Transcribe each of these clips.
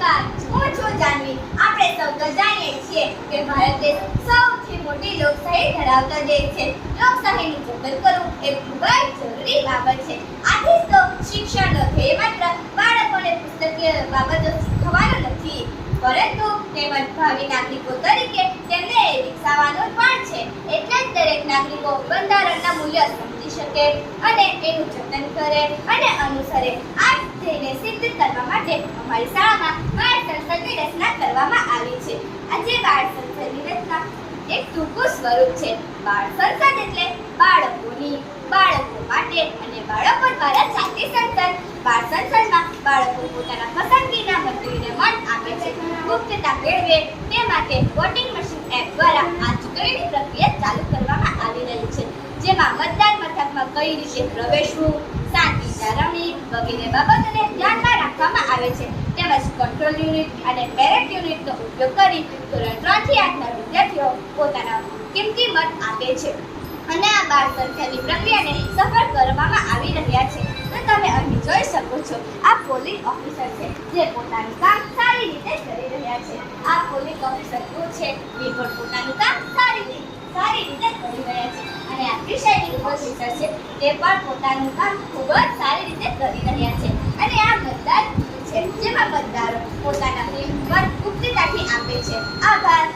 કરવી આપણે સૌ તો જાણીએ છીએ કે ભારત દેશ સૌથી મોટી લોકશાહી ધરાવતો દેશ છે. લોકશાહીનું જતન કરવું એ ખૂબ જ જરૂરી બાબત છે. આથી તો શિક્ષણનો ધ્યેય માત્ર બાળકોને પુસ્તકીય બાબતો શીખવવાનો નથી. પરંતુ તેમજ ભાવિ નાગરિકો તરીકે તેમને વિકસાવવાનું પણ છે. એટલે જ દરેક નાગરિકો બંધારણના મૂલ્યો સમજી શકે અને એનું જતન કરે અને અનુસરે. આ ધ્યેયને સિદ્ધ કરવા માટે અમારી શાળામાં બાળ સંસદની રચના કરવામાં આવી છે. આજે બાળ સંસદની રચના એક ટૂંકું સ્વરૂપ છે. બાળ સંસદ એટલે બાળકોની, બાળકો માટે અને બાળકો દ્વારા ચાલતી સંસદ બાળ સંસદમાં બાળકો પોતાના પસંદગીના મંત્રીને મત આપે છે. ગુપ્તતા મેળવે તે માટે વોટિંગ મશીન એપ દ્વારા આ ચૂંટણીની પ્રક્રિયા ચાલુ કરવામાં આવી રહી છે. જેમાં મતદાન મથકમાં કઈ રીતે પ્રવેશવું વગેરે બાબતોને ધ્યાનમાં રાખવામાં આવે છે. તેમજ કંટ્રોલ યુનિટ અને પેરેટ યુનિટનો ઉપયોગ કરી ધોરણ ત્રણથી આઠના વિદ્યાર્થીઓ પોતાના કિંમતી મત આપે છે. અને આ બાળ સંખ્યાની પ્રક્રિયાને સફળ કરવામાં આવી રહ્યા છે. તો તમે અહીં જોઈ શકો છો, આ પોલિંગ ઓફિસર છે જે પોતાનું કામ સારી રીતે કરી રહ્યા છે. આ પોલિંગ ઓફિસર કોણ છે? એ પણ પોતાનું કામ સારી રીતે સારી રીતે કરી રહ્યા છે. ઓફિસર છે. તે પણ પોતાનું કામ ખૂબ જ સારી રીતે કરી રહ્યા છે. અને આ બધા છે, જેમાં મતદારો પોતાના મત ગુપ્તતાથી આપે છે. આભાર.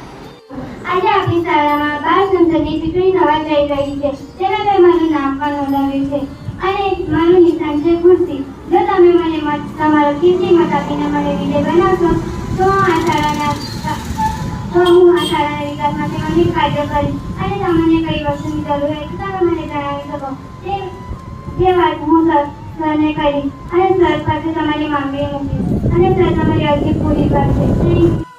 આજે આપણી શાળામાં બાળ સંસદની ચૂંટણી થવા રહી છે. તેના મેં મારું નામ પણ નોંધાવ્યું છે. અને મારું નિશાન છે ખુરશી. જો તમે મને મત, તમારો કીર્તિ મત આપીને મને વિજય બનાવશો, તો હું આ શાળાના તો હું આ શાળાના વિકાસ માટે અનેક કાર્યો કરીશ અને તમને કઈ વસ્તુની જરૂર હોય તો તમે મને જણાવી શકો તે જે વાત હું સર સરને કરીશ અને સર પાસે તમારી માંગણી મૂકીશ અને સર તમારી અરજી પૂરી કરશે થેન્ક યુ